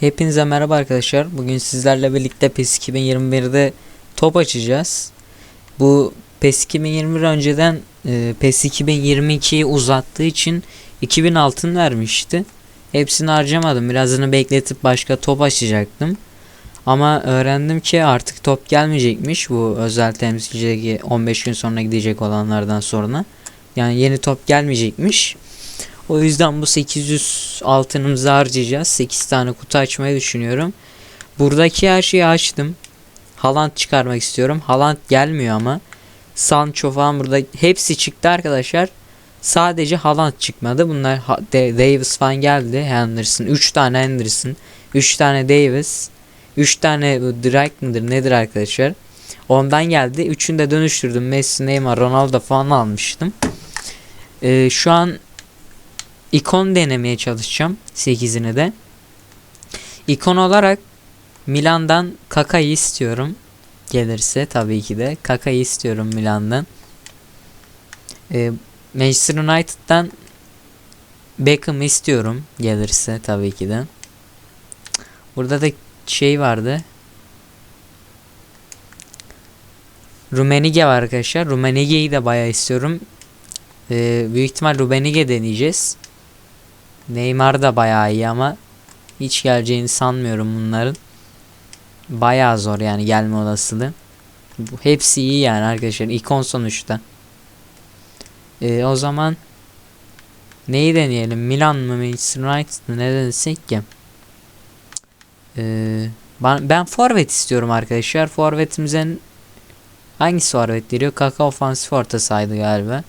Hepinize merhaba arkadaşlar. Bugün sizlerle birlikte PES 2021'de top açacağız. Bu PES 2021 önceden e, PES 2022'yi uzattığı için 2000 altın vermişti. Hepsini harcamadım. Birazını bekletip başka top açacaktım. Ama öğrendim ki artık top gelmeyecekmiş bu özel temsilcideki 15 gün sonra gidecek olanlardan sonra. Yani yeni top gelmeyecekmiş. O yüzden bu 800 altınımızı harcayacağız. 8 tane kutu açmayı düşünüyorum. Buradaki her şeyi açtım. Haaland çıkarmak istiyorum. Haaland gelmiyor ama. Sancho falan burada hepsi çıktı arkadaşlar. Sadece Haaland çıkmadı. Bunlar Davis falan geldi. Henderson. 3 tane Henderson. 3 tane Davis. 3 tane Drake mıdır nedir arkadaşlar. Ondan geldi. Üçünü de dönüştürdüm. Messi, Neymar, Ronaldo falan almıştım. Ee, şu an ikon denemeye çalışacağım 8'ini de. İkon olarak Milan'dan Kaka'yı istiyorum. Gelirse tabii ki de Kaka'yı istiyorum Milan'dan. Ee, Manchester United'dan Beckham'ı istiyorum gelirse tabii ki de. Burada da şey vardı. Rumenige var arkadaşlar. Rumenige'yi de bayağı istiyorum. Ee, büyük ihtimal Rubenige deneyeceğiz. Neymar da bayağı iyi ama hiç geleceğini sanmıyorum bunların. Bayağı zor yani gelme olasılığı. Bu hepsi iyi yani arkadaşlar. ikon sonuçta. Ee, o zaman neyi deneyelim? Milan mı Manchester United mı ne denesek ki? Ee, ben, ben forvet istiyorum arkadaşlar. Forvetimizin hangisi forvet geliyor? Kaka ofansif orta saydı galiba.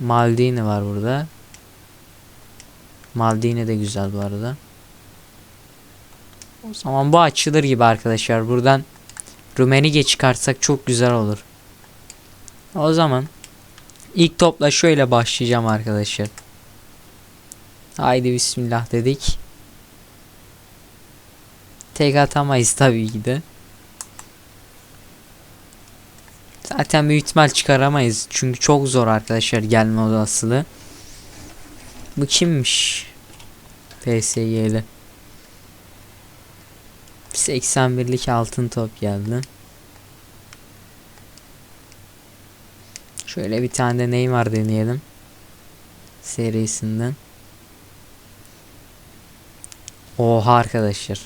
Maldini var burada. Maldini de güzel bu arada. O zaman bu açılır gibi arkadaşlar. Buradan Rumenige çıkartsak çok güzel olur. O zaman ilk topla şöyle başlayacağım arkadaşlar. Haydi bismillah dedik. Tek atamayız tabii ki de. Zaten büyük ihtimal çıkaramayız. Çünkü çok zor arkadaşlar gelme olasılığı. Bu kimmiş? PSG'li. 81'lik altın top geldi. Şöyle bir tane de Neymar deneyelim. Serisinden. Oha arkadaşlar.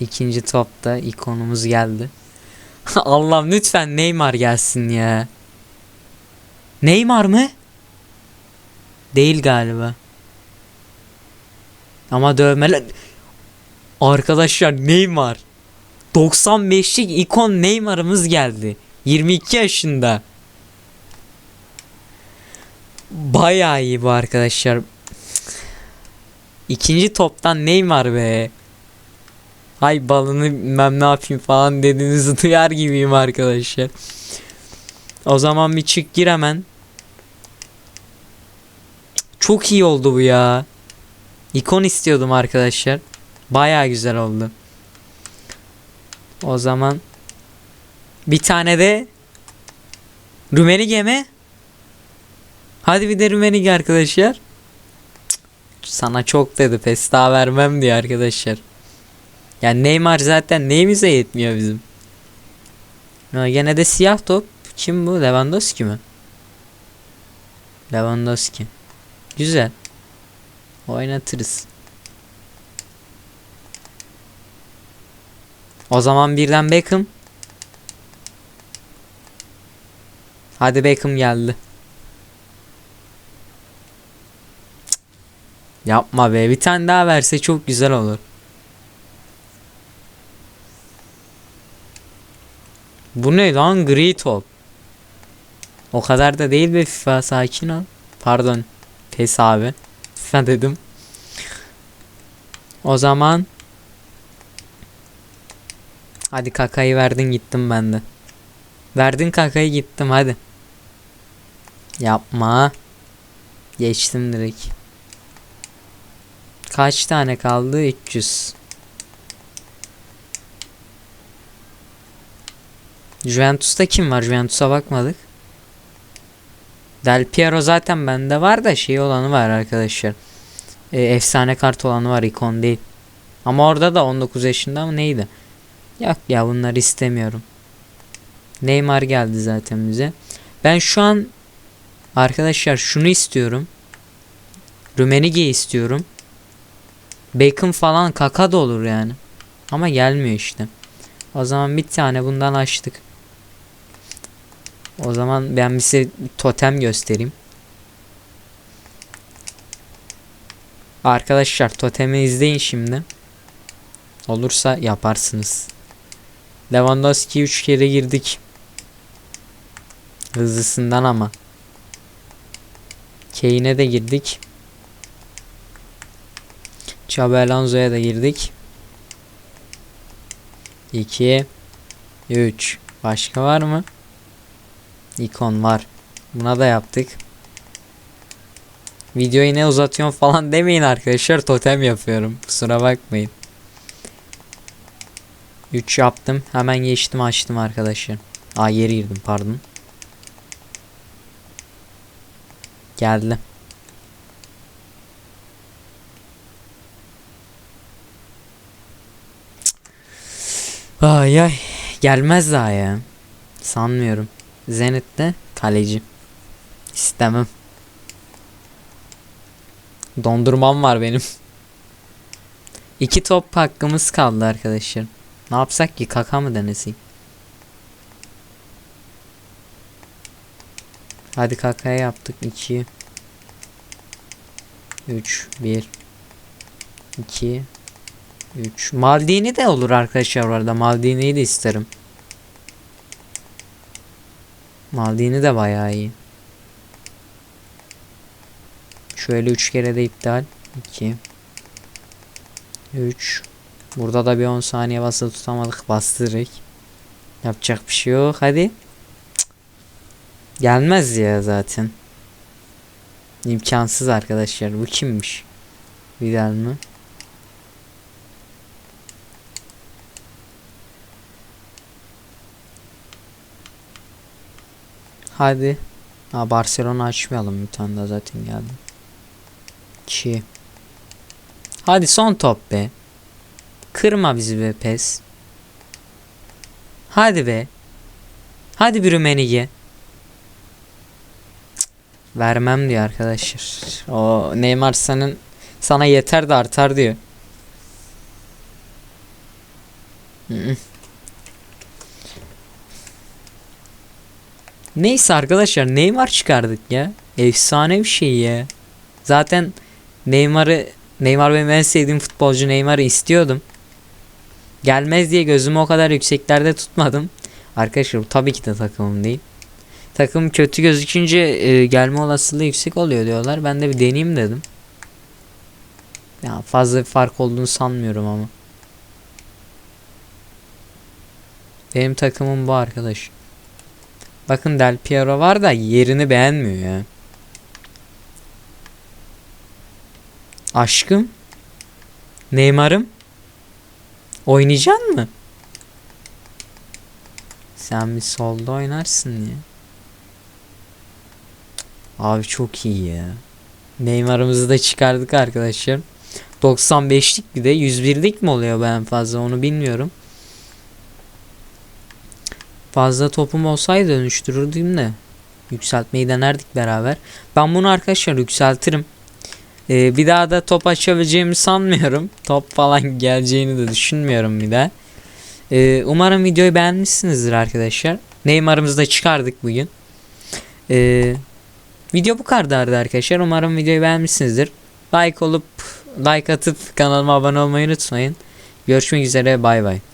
İkinci topta ikonumuz geldi. Allah'ım lütfen Neymar gelsin ya. Neymar mı? Değil galiba. Ama dövmeler... Arkadaşlar Neymar. 95'lik ikon Neymar'ımız geldi. 22 yaşında. Bayağı iyi bu arkadaşlar. İkinci toptan Neymar be. Hay balını bilmem ne yapayım falan dediğinizi duyar gibiyim arkadaşlar. O zaman bir çık gir hemen. Çok iyi oldu bu ya. İkon istiyordum arkadaşlar. Baya güzel oldu. O zaman bir tane de Rumenige mi? Hadi bir de Rumenige arkadaşlar. Sana çok dedi pes daha vermem diye arkadaşlar. Yani Neymar zaten neyimize yetmiyor bizim. Ha, gene de siyah top. Kim bu? Lewandowski mi? Lewandowski. Güzel. Oynatırız. O zaman birden Beckham. Hadi Beckham geldi. Cık. Yapma be. Bir tane daha verse çok güzel olur. Bu ne lan gri top. O kadar da değil be FIFA sakin ol. Pardon. PES abi. FIFA dedim. O zaman Hadi kakayı verdin gittim ben de. Verdin kakayı gittim hadi. Yapma. Geçtim direkt. Kaç tane kaldı? 300. Juventus'ta kim var? Juventus'a bakmadık. Del Piero zaten bende var da şey olanı var arkadaşlar. e, efsane kart olanı var ikon değil. Ama orada da 19 yaşında mı neydi? Yok ya bunları istemiyorum. Neymar geldi zaten bize. Ben şu an arkadaşlar şunu istiyorum. Rumenige istiyorum. Bacon falan kaka da olur yani. Ama gelmiyor işte. O zaman bir tane bundan açtık. O zaman ben size totem göstereyim. Arkadaşlar totemi izleyin şimdi. Olursa yaparsınız. Lewandowski 3 kere girdik. Hızlısından ama. Kane'e de girdik. Xabi Alonso'ya da girdik. 2 3 Başka var mı? İkon var. Buna da yaptık. Videoyu ne uzatıyorum falan demeyin arkadaşlar. Totem yapıyorum. Kusura bakmayın. 3 yaptım. Hemen geçtim açtım arkadaşlar. Aa yeri girdim pardon. Geldi. Ay ay. Gelmez daha ya. Sanmıyorum. Zenit'te kaleci. İstemem. Dondurmam var benim. İki top hakkımız kaldı arkadaşlar. Ne yapsak ki kaka mı denesek? Hadi kakaya yaptık 2 3 1 2 3 Maldini de olur arkadaşlar bu arada. Maldini'yi de isterim. Maldini de bayağı iyi. Şöyle 3 kere de iptal. 2 3 Burada da bir 10 saniye basılı tutamadık. Bastırdık. Yapacak bir şey yok. Hadi. Gelmez ya zaten. İmkansız arkadaşlar. Bu kimmiş? Vidal mı? Hadi. Ha Barcelona açmayalım bir tane daha zaten geldi. 2 Hadi son top be. Kırma bizi be pes. Hadi be. Hadi bir Rumenige. Vermem diyor arkadaşlar. O Neymar senin sana yeter de artar diyor. Hı Neyse arkadaşlar Neymar çıkardık ya. Efsane bir şey ya. Zaten Neymar'ı Neymar benim en sevdiğim futbolcu Neymar'ı istiyordum. Gelmez diye gözümü o kadar yükseklerde tutmadım. Arkadaşlar tabii ki de takımım değil. Takım kötü gözükünce e, gelme olasılığı yüksek oluyor diyorlar. Ben de bir deneyeyim dedim. Ya fazla bir fark olduğunu sanmıyorum ama. Benim takımım bu arkadaş. Bakın Del Piero var da yerini beğenmiyor ya. Aşkım. Neymar'ım. Oynayacaksın mı? Sen bir solda oynarsın ya. Abi çok iyi ya. Neymar'ımızı da çıkardık arkadaşlar. 95'lik bir de 101'lik mi oluyor ben fazla onu bilmiyorum. Fazla topum olsaydı dönüştürürdüm de. Yükseltmeyi denerdik beraber. Ben bunu arkadaşlar yükseltirim. Ee, bir daha da top açabileceğimi sanmıyorum. Top falan geleceğini de düşünmüyorum bir daha. Ee, umarım videoyu beğenmişsinizdir arkadaşlar. Neymar'ımızı da çıkardık bugün. Ee, video bu kadardı arkadaşlar. Umarım videoyu beğenmişsinizdir. Like olup like atıp kanalıma abone olmayı unutmayın. Görüşmek üzere bay bay.